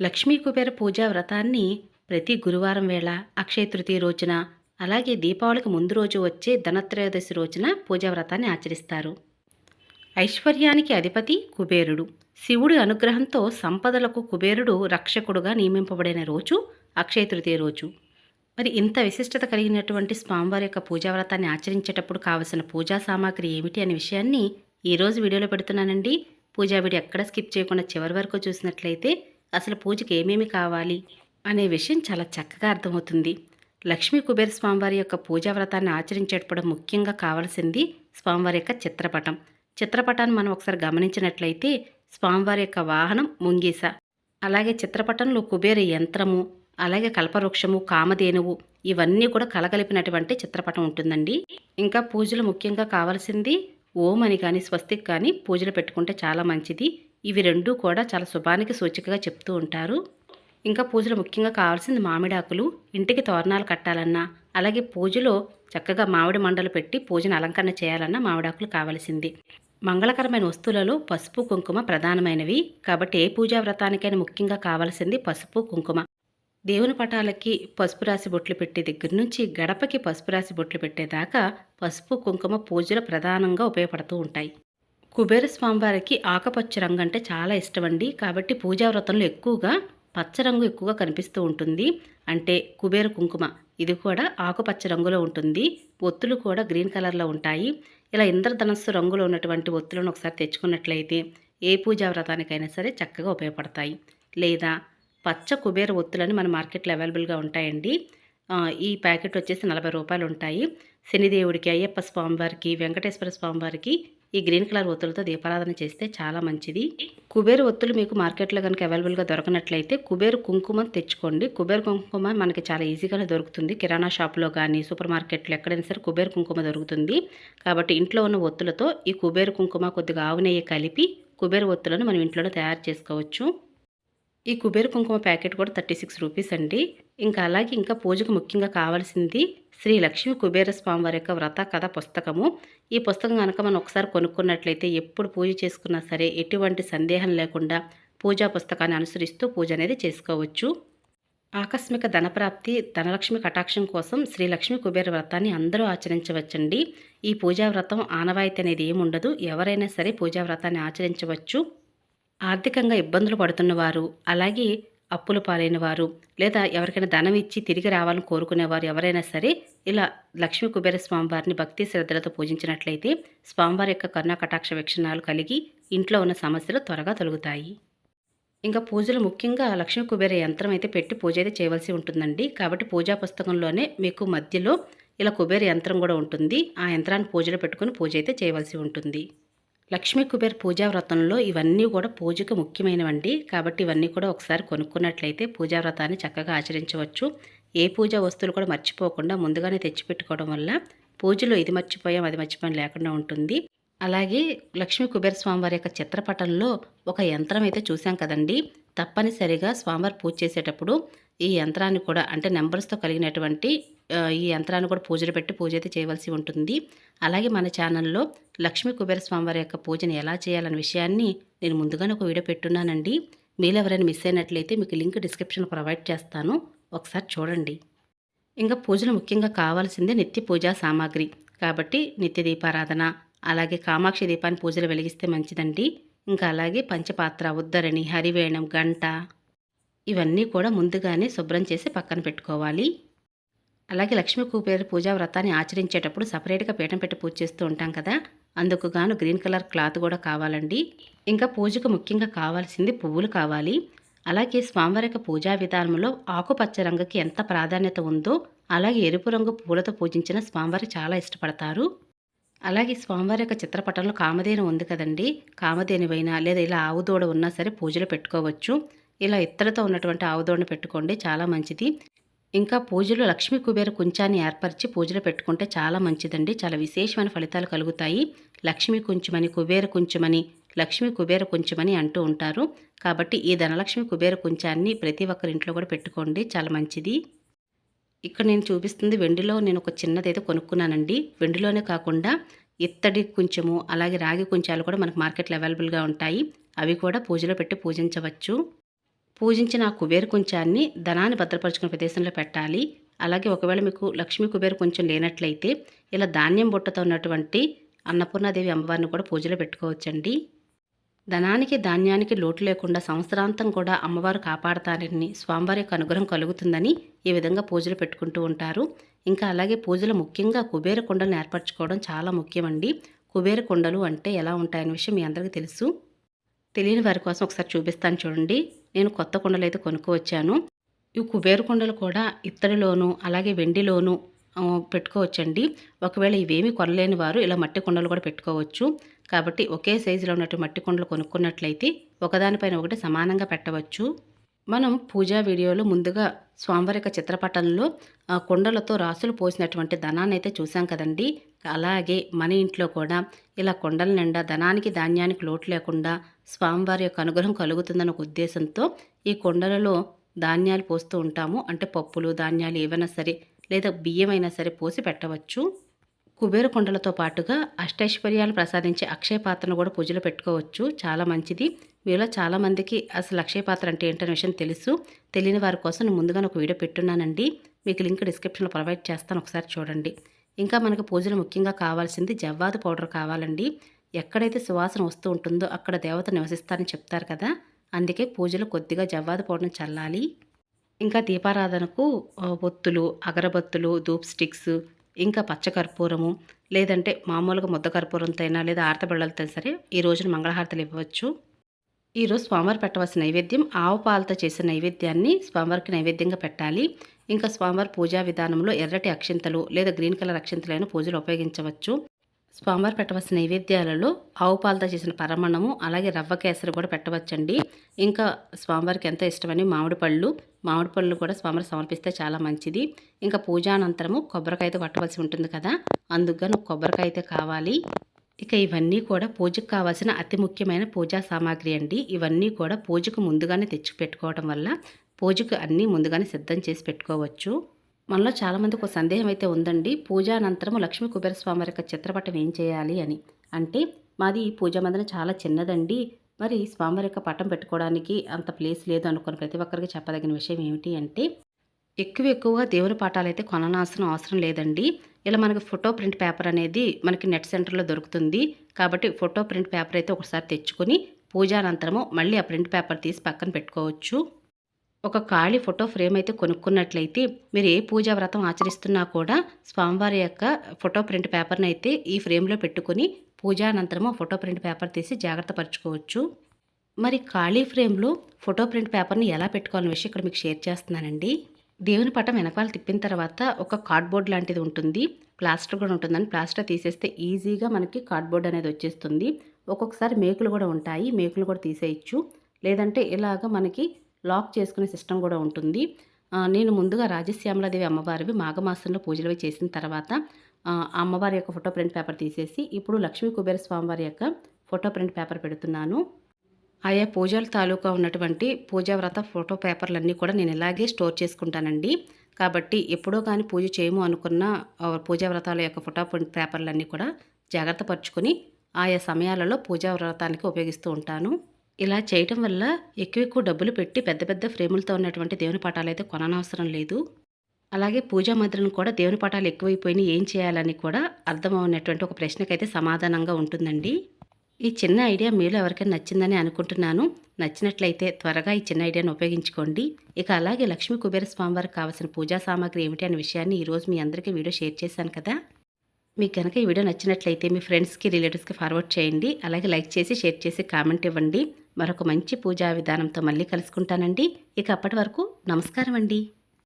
లక్ష్మీ కుబేర పూజా వ్రతాన్ని ప్రతి గురువారం వేళ అక్షయ తృతీయ రోజున అలాగే దీపావళికి ముందు రోజు వచ్చే ధనత్రయోదశి రోజున పూజా వ్రతాన్ని ఆచరిస్తారు. ఐశ్వర్యానికి అధిపతి కుబేరుడు. శివుడి అనుగ్రహంతో సంపదలకు కుబేరుడు రక్షకుడుగా నియమింపబడిన రోజు అక్షయ తృతీయ రోజు. మరి ఇంత విశిష్టత కలిగినటువంటి స్వామివారి యొక్క పూజా వ్రతాన్ని ఆచరించేటప్పుడు కావలసిన పూజా సామాగ్రి ఏమిటి అనే విషయాన్ని ఈరోజు వీడియోలో పెడుతున్నానండి. పూజా వీడియో ఎక్కడ స్కిప్ చేయకుండా చివరి వరకు చూసినట్లయితే అసలు పూజకి ఏమేమి కావాలి అనే విషయం చాలా చక్కగా అర్థమవుతుంది. లక్ష్మీ కుబేర స్వామివారి యొక్క పూజా వ్రతాన్ని ఆచరించేటప్పుడు ముఖ్యంగా కావాల్సింది స్వామివారి యొక్క చిత్రపటం. చిత్రపటాన్ని మనం ఒకసారి గమనించినట్లయితే స్వామివారి యొక్క వాహనం ముంగీస. అలాగే చిత్రపటంలో కుబేర యంత్రము అలాగే కల్పవృక్షము కామధేనువు ఇవన్నీ కూడా కలగలిపినటువంటి చిత్రపటం ఉంటుందండి. ఇంకా పూజలు ముఖ్యంగా కావాల్సింది ఓం అని కానీ స్వస్తిక్ కానీ పూజలు పెట్టుకుంటే చాలా మంచిది. ఇవి రెండూ కూడా చాలా శుభానికి సూచికగా చెప్తూ ఉంటారు. ఇంకా పూజలు ముఖ్యంగా కావాల్సింది మామిడాకులు ఇంటికి తోరణాలు కట్టాలన్నా అలాగే పూజలో చక్కగా మామిడి మండలు పెట్టి పూజను అలంకరణ చేయాలన్నా మామిడాకులు కావాల్సింది. మంగళకరమైన వస్తువులలో పసుపు కుంకుమ ప్రధానమైనవి. కాబట్టి ఏ పూజా వ్రతానికైనా ముఖ్యంగా కావాల్సింది పసుపు కుంకుమ. దేవుని పటాలకి పసుపు రాసి బొట్లు పెట్టే దగ్గర నుంచి గడపకి పసుపు రాసి బొట్లు పెట్టేదాకా పసుపు కుంకుమ పూజలు ప్రధానంగా ఉపయోగపడుతూ ఉంటాయి. కుబేర స్వామివారికి ఆకుపచ్చ రంగు అంటే చాలా ఇష్టమండి. కాబట్టి పూజా వ్రతంలో ఎక్కువగా పచ్చ రంగు ఎక్కువగా కనిపిస్తూ ఉంటుంది. అంటే కుబేర కుంకుమ ఇది కూడా ఆకుపచ్చ రంగులో ఉంటుంది. ఒత్తులు కూడా గ్రీన్ కలర్లో ఉంటాయి. ఇలా ఇంద్రధనస్సు రంగులో ఉన్నటువంటి ఒత్తులను ఒకసారి తెచ్చుకున్నట్లయితే ఏ పూజా వ్రతానికైనా సరే చక్కగా ఉపయోగపడతాయి. లేదా పచ్చ కుబేర ఒత్తులని మన మార్కెట్లో అవైలబుల్గా ఉంటాయండి. ఈ ప్యాకెట్ వచ్చేసి నలభై రూపాయలు ఉంటాయి. శనిదేవుడికి అయ్యప్ప స్వామివారికి వెంకటేశ్వర స్వామివారికి ఈ గ్రీన్ కలర్ ఒత్తులతో దీపారాధన చేస్తే చాలా మంచిది. కుబేరు ఒత్తులు మీకు మార్కెట్లో కనుక అవైలబుల్గా దొరకనట్లయితే కుబేరు కుంకుమ తెచ్చుకోండి. కుబేరు కుంకుమ మనకి చాలా ఈజీగానే దొరుకుతుంది. కిరాణా షాప్లో కానీ సూపర్ మార్కెట్లో ఎక్కడైనా సరే కుబేరు కుంకుమ దొరుకుతుంది. కాబట్టి ఇంట్లో ఉన్న ఒత్తులతో ఈ కుబేరు కుంకుమ కొద్దిగా ఆవు నెయ్యి కలిపి కుబేరు ఒత్తులను మనం ఇంట్లోనే తయారు చేసుకోవచ్చు. ఈ కుబేరు కుంకుమ ప్యాకెట్ కూడా థర్టీ సిక్స్ రూపీస్ అండి. ఇంకా అలాగే ఇంకా పూజకు ముఖ్యంగా కావాల్సింది శ్రీ లక్ష్మీ కుబేర స్వామి వారి యొక్క వ్రత కథ పుస్తకము. ఈ పుస్తకం కనుక మనం ఒకసారి కొనుక్కున్నట్లయితే ఎప్పుడు పూజ చేసుకున్నా సరే ఎటువంటి సందేహం లేకుండా పూజా పుస్తకాన్ని అనుసరిస్తూ పూజ అనేది చేసుకోవచ్చు. ఆకస్మిక ధనప్రాప్తి ధనలక్ష్మి కటాక్షం కోసం శ్రీలక్ష్మి కుబేర వ్రతాన్ని అందరూ ఆచరించవచ్చండి. ఈ పూజా వ్రతం ఆనవాయితీ అనేది ఏముండదు. ఎవరైనా సరే పూజా వ్రతాన్ని ఆచరించవచ్చు. ఆర్థికంగా ఇబ్బందులు పడుతున్నవారు అలాగే అప్పులు పాలైన వారు లేదా ఎవరికైనా ధనం ఇచ్చి తిరిగి రావాలని కోరుకునేవారు ఎవరైనా సరే ఇలా లక్ష్మీ కుబేర స్వామివారిని భక్తి శ్రద్ధలతో పూజించినట్లయితే స్వామివారి యొక్క కరుణా కటాక్ష వీక్షణాలు కలిగి ఇంట్లో ఉన్న సమస్యలు త్వరగా తొలగుతాయి. ఇంకా పూజలు ముఖ్యంగా లక్ష్మీ కుబేర యంత్రం అయితే పెట్టి పూజ అయితే చేయవలసి ఉంటుందండి. కాబట్టి పూజా పుస్తకంలోనే మీకు మధ్యలో ఇలా కుబేర యంత్రం కూడా ఉంటుంది. ఆ యంత్రాన్ని పూజలో పెట్టుకుని పూజ అయితే చేయవలసి ఉంటుంది. లక్ష్మీ కుబేర్ పూజా వ్రతంలో ఇవన్నీ కూడా పూజకు ముఖ్యమైనవండి. కాబట్టి ఇవన్నీ కూడా ఒకసారి కొనుక్కున్నట్లయితే పూజా వ్రతాన్ని చక్కగా ఆచరించవచ్చు. ఏ పూజా వస్తువులు కూడా మర్చిపోకుండా ముందుగానే తెచ్చిపెట్టుకోవడం వల్ల పూజలో ఇది మర్చిపోయాం అది మర్చిపోయాం లేకుండా ఉంటుంది. అలాగే లక్ష్మీ కుబేర స్వామివారి యొక్క చిత్రపటంలో ఒక యంత్రం అయితే చూసాం కదండి. తప్పనిసరిగా స్వామివారి పూజ చేసేటప్పుడు ఈ యంత్రాన్ని కూడా అంటే నెంబర్స్తో కలిగినటువంటి ఈ యంత్రాన్ని కూడా పూజలు పెట్టి పూజ అయితే చేయవలసి ఉంటుంది. అలాగే మన ఛానల్లో లక్ష్మీ కుబేర స్వామివారి యొక్క పూజను ఎలా చేయాలనే విషయాన్ని నేను ముందుగానే ఒక వీడియో పెట్టున్నానండి. మీరు ఎవరైనా మిస్ అయినట్లయితే మీకు లింక్ డిస్క్రిప్షన్ ప్రొవైడ్ చేస్తాను. ఒకసారి చూడండి. ఇంకా పూజలు ముఖ్యంగా కావాల్సిందే నిత్య పూజా సామాగ్రి. కాబట్టి నిత్య దీపారాధన అలాగే కామాక్షి దీపాన్ని పూజలు వెలిగిస్తే మంచిదండి. ఇంకా అలాగే పంచపాత్ర ఉద్దరణి హరివేణం గంట ఇవన్నీ కూడా ముందుగానే శుభ్రం చేసి పక్కన పెట్టుకోవాలి. అలాగే లక్ష్మీ కుబేర పూజా వ్రతాన్ని ఆచరించేటప్పుడు సపరేట్గా పీఠం పెట్టి పూజ చేస్తూ ఉంటాం కదా. అందుకు గాను గ్రీన్ కలర్ క్లాత్ కూడా కావాలండి. ఇంకా పూజకు ముఖ్యంగా కావాల్సింది పువ్వులు కావాలి. అలాగే స్వామివారి యొక్క పూజా విధానంలో ఆకుపచ్చ రంగుకి ఎంత ప్రాధాన్యత ఉందో అలాగే ఎరుపు రంగు పూలతో పూజించిన స్వామివారి చాలా ఇష్టపడతారు. అలాగే స్వామివారి యొక్క చిత్రపటంలో కామధేను ఉంది కదండి. కామధేనువైనా లేదా ఇలా ఆవుదోడ ఉన్నా సరే పూజలు పెట్టుకోవచ్చు. ఇలా ఇత్తడితో ఉన్నటువంటి ఆవుదోడిని పెట్టుకోండి చాలా మంచిది. ఇంకా పూజలో లక్ష్మీ కుబేర కుంచాన్ని ఏర్పరిచి పూజలు పెట్టుకుంటే చాలా మంచిదండి. చాలా విశేషమైన ఫలితాలు కలుగుతాయి. లక్ష్మీ కుంచమని కుబేర కుంచమని లక్ష్మీ కుబేర కుంచమని అంటూ ఉంటారు. కాబట్టి ఈ ధనలక్ష్మి కుబేర కుంచాన్ని ప్రతి ఒక్కరి ఇంట్లో కూడా పెట్టుకోండి చాలా మంచిది. ఇక్కడ నేను చూపిస్తుంది వెండిలో నేను ఒక చిన్నదైతే కొనుక్కున్నానండి. వెండిలోనే కాకుండా ఇత్తడి కుంచము అలాగే రాగి కుంచాలు కూడా మనకు మార్కెట్లో అవైలబుల్గా ఉంటాయి. అవి కూడా పూజలో పెట్టి పూజించవచ్చు. పూజించిన కుబేర కుంచాన్ని ధనాన్ని భద్రపరుచుకునే ప్రదేశంలో పెట్టాలి. అలాగే ఒకవేళ మీకు లక్ష్మీ కుబేర కొంచెం లేనట్లయితే ఇలా ధాన్యం బుట్టతో ఉన్నటువంటి అన్నపూర్ణాదేవి అమ్మవారిని కూడా పూజలో పెట్టుకోవచ్చండి. ధనానికి ధాన్యానికి లోటు లేకుండా సంవత్సరాంతం కూడా అమ్మవారు కాపాడతారని స్వామివారి యొక్క అనుగ్రహం కలుగుతుందని ఈ విధంగా పూజలు పెట్టుకుంటూ ఉంటారు. ఇంకా అలాగే పూజలు ముఖ్యంగా కుబేర కుండలను ఏర్పరచుకోవడం చాలా ముఖ్యమండి. కుబేర కుండలు అంటే ఎలా ఉంటాయనే విషయం మీ అందరికీ తెలుసు. తెలియని వారి కోసం ఒకసారి చూపిస్తాను చూడండి. నేను కొత్త కుండలు అయితే కొనుక్కోవచ్చాను. ఈ కుబేరు కుండలు కూడా ఇత్తడిలోను అలాగే వెండిలోను పెట్టుకోవచ్చండి. ఒకవేళ ఇవేమీ కొనలేని వారు ఇలా మట్టి కుండలు కూడా పెట్టుకోవచ్చు. కాబట్టి ఒకే సైజులో ఉన్నట్టు మట్టి కుండలు కొనుక్కున్నట్లయితే ఒకదానిపైన ఒకటి సమానంగా పెట్టవచ్చు. మనం పూజా వీడియోలో ముందుగా స్వామివారి యొక్క చిత్రపటంలో ఆ కుండలతో రాసులు పోసినటువంటి ధనాన్ని అయితే చూసాం కదండి. అలాగే మన ఇంట్లో కూడా ఇలా కొండల నిండా ధనానికి ధాన్యానికి లోటు లేకుండా స్వామివారి యొక్క అనుగ్రహం కలుగుతుందన్న ఒక ఉద్దేశంతో ఈ కొండలలో ధాన్యాలు పోస్తూ ఉంటాము. అంటే పప్పులు ధాన్యాలు ఏవైనా సరే లేదా బియ్యం అయినా సరే పోసి పెట్టవచ్చు. కుబేర కొండలతో పాటుగా అష్టైశ్వర్యాలు ప్రసాదించే అక్షయ పాత్రను కూడా పూజలో పెట్టుకోవచ్చు. చాలా మంచిది. మీలో చాలామందికి అసలు అక్షయ పాత్ర అంటే ఏంటనే విషయం తెలుసు. తెలియని వారి కోసం నేను ముందుగానే ఒక వీడియో పెట్టున్నానండి. మీకు లింక్ డిస్క్రిప్షన్లో ప్రొవైడ్ చేస్తాను. ఒకసారి చూడండి. ఇంకా మనకు పూజలు ముఖ్యంగా కావాల్సింది జవ్వాదు పౌడర్ కావాలండి. ఎక్కడైతే సువాసన వస్తూ ఉంటుందో అక్కడ దేవత నివసిస్తారని చెప్తారు కదా. అందుకే పూజలు కొద్దిగా జవ్వాదు పౌడర్ని చల్లాలి. ఇంకా దీపారాధనకు ఒత్తులు అగరబత్తులు ధూప్ స్టిక్స్ ఇంకా పచ్చకర్పూరము లేదంటే మామూలుగా ముద్ద కర్పూరంతో అయినా లేదా ఆరతబిళ్ళలతో సరే ఈ రోజున మంగళహారతలు ఇవ్వవచ్చు ఈరోజు స్వామివారు పెట్టవలసిన నైవేద్యం ఆవు పాలతో చేసిన నైవేద్యాన్ని స్వామివారికి నైవేద్యంగా పెట్టాలి. ఇంకా స్వామివారి పూజా విధానంలో ఎర్రటి అక్షింతలు లేదా గ్రీన్ కలర్ అక్షింతలైన పూజలు ఉపయోగించవచ్చు. స్వామివారు పెట్టవలసిన నైవేద్యాలలో ఆవు పాలతో చేసిన పరమణము అలాగే రవ్వ కేసరి కూడా పెట్టవచ్చండి. ఇంకా స్వామివారికి ఎంతో ఇష్టమని మామిడి పళ్ళు మామిడి పళ్ళు కూడా స్వామివారు సమర్పిస్తే చాలా మంచిది. ఇంకా పూజానంతరము కొబ్బరికాయతో అయితే కొట్టవలసి ఉంటుంది కదా అందుకని కొబ్బరికాయ అయితే కావాలి. ఇక ఇవన్నీ కూడా పూజకు కావాల్సిన అతి ముఖ్యమైన పూజా సామాగ్రి అండి. ఇవన్నీ కూడా పూజకు ముందుగానే తెచ్చి పెట్టుకోవడం వల్ల పూజకు అన్నీ ముందుగానే సిద్ధం చేసి పెట్టుకోవచ్చు. మనలో చాలామందికి ఒక సందేహం అయితే ఉందండి. పూజా అనంతరం లక్ష్మీ కుబేరస్వామి యొక్క చిత్రపటం ఏం చేయాలి అని. అంటే మాది పూజా మందిరం చాలా చిన్నదండి. మరి స్వామివారి యొక్క పటం పెట్టుకోవడానికి అంత ప్లేస్ లేదు అనుకుని ప్రతి ఒక్కరికి చెప్పదగిన విషయం ఏమిటి అంటే ఎక్కువ ఎక్కువగా దేవుని పాఠాలు అయితే కొననాల్సిన అవసరం లేదండి. ఇలా మనకి ఫోటో ప్రింట్ పేపర్ అనేది మనకి నెట్ సెంటర్లో దొరుకుతుంది. కాబట్టి ఫోటో ప్రింట్ పేపర్ అయితే ఒకసారి తెచ్చుకొని పూజానంతరము మళ్ళీ ఆ ప్రింట్ పేపర్ తీసి పక్కన పెట్టుకోవచ్చు. ఒక ఖాళీ ఫోటో ఫ్రేమ్ అయితే కొనుక్కున్నట్లయితే మీరు ఏ పూజా వ్రతం ఆచరిస్తున్నా కూడా స్వామివారి యొక్క ఫోటో ప్రింట్ పేపర్ని అయితే ఈ ఫ్రేమ్లో పెట్టుకొని పూజానంతరము ఫోటో ప్రింట్ పేపర్ తీసి జాగ్రత్త పరచుకోవచ్చు. మరి ఖాళీ ఫ్రేమ్లో ఫోటో ప్రింట్ పేపర్ని ఎలా పెట్టుకోవాలనే విషయం ఇక్కడ మీకు షేర్ చేస్తున్నానండి. దేవుని పటం వెనకాల తిప్పిన తర్వాత ఒక కార్డ్బోర్డ్ లాంటిది ఉంటుంది. ప్లాస్టర్ కూడా ఉంటుందని ప్లాస్టర్ తీసేస్తే ఈజీగా మనకి కార్డ్బోర్డ్ అనేది వచ్చేస్తుంది. ఒక్కొక్కసారి మేకులు కూడా ఉంటాయి. మేకులు కూడా తీసేయచ్చు. లేదంటే ఇలాగ మనకి లాక్ చేసుకునే సిస్టమ్ కూడా ఉంటుంది. నేను ముందుగా రాజశ్యామలాదేవి అమ్మవారివి మాఘమాసంలో పూజలు చేసిన తర్వాత ఆ అమ్మవారి యొక్క ఫోటో ప్రింట్ పేపర్ తీసేసి ఇప్పుడు లక్ష్మీ కుబేర స్వామివారి యొక్క ఫోటో ప్రింట్ పేపర్ పెడుతున్నాను. ఆయా పూజల తాలూకా ఉన్నటువంటి పూజా వ్రత ఫోటో పేపర్లన్నీ కూడా నేను ఇలాగే స్టోర్ చేసుకుంటానండి. కాబట్టి ఎప్పుడో కానీ పూజ చేయము అనుకున్న పూజా వ్రతాల యొక్క ఫోటో ప్రింట్ పేపర్లన్నీ కూడా జాగ్రత్త పరుచుకొని ఆయా సమయాలలో పూజా వ్రతానికి ఉపయోగిస్తూ ఉంటాను. ఇలా చేయటం వల్ల ఎక్కువ ఎక్కువ డబ్బులు పెట్టి పెద్ద పెద్ద ఫ్రేములతో ఉన్నటువంటి దేవుని పటాలు అయితే కొననవసరం లేదు. అలాగే పూజా మందిరం కూడా దేవుని పటాలు ఎక్కువైపోయినాయి. ఏం చేయాలని కూడా అర్థమవునటువంటి ఒక ప్రశ్నకైతే సమాధానంగా ఉంటుందండి. ఈ చిన్న ఐడియా మీలో ఎవరికైనా నచ్చిందని అనుకుంటున్నాను. నచ్చినట్లయితే త్వరగా ఈ చిన్న ఐడియాను ఉపయోగించుకోండి. ఇక అలాగే లక్ష్మీ కుబేర స్వామివారికి కావాల్సిన పూజా సామాగ్రి ఏమిటి అనే విషయాన్ని ఈరోజు మీ అందరికీ వీడియో షేర్ చేశాను కదా. మీకు కనుక ఈ వీడియో నచ్చినట్లయితే మీ ఫ్రెండ్స్కి రిలేటివ్స్కి ఫార్వర్డ్ చేయండి. అలాగే లైక్ చేసి షేర్ చేసి కామెంట్ ఇవ్వండి. మరొక మంచి పూజా విధానంతో మళ్ళీ కలుసుకుంటానండి. ఇక అప్పటి వరకు నమస్కారం అండి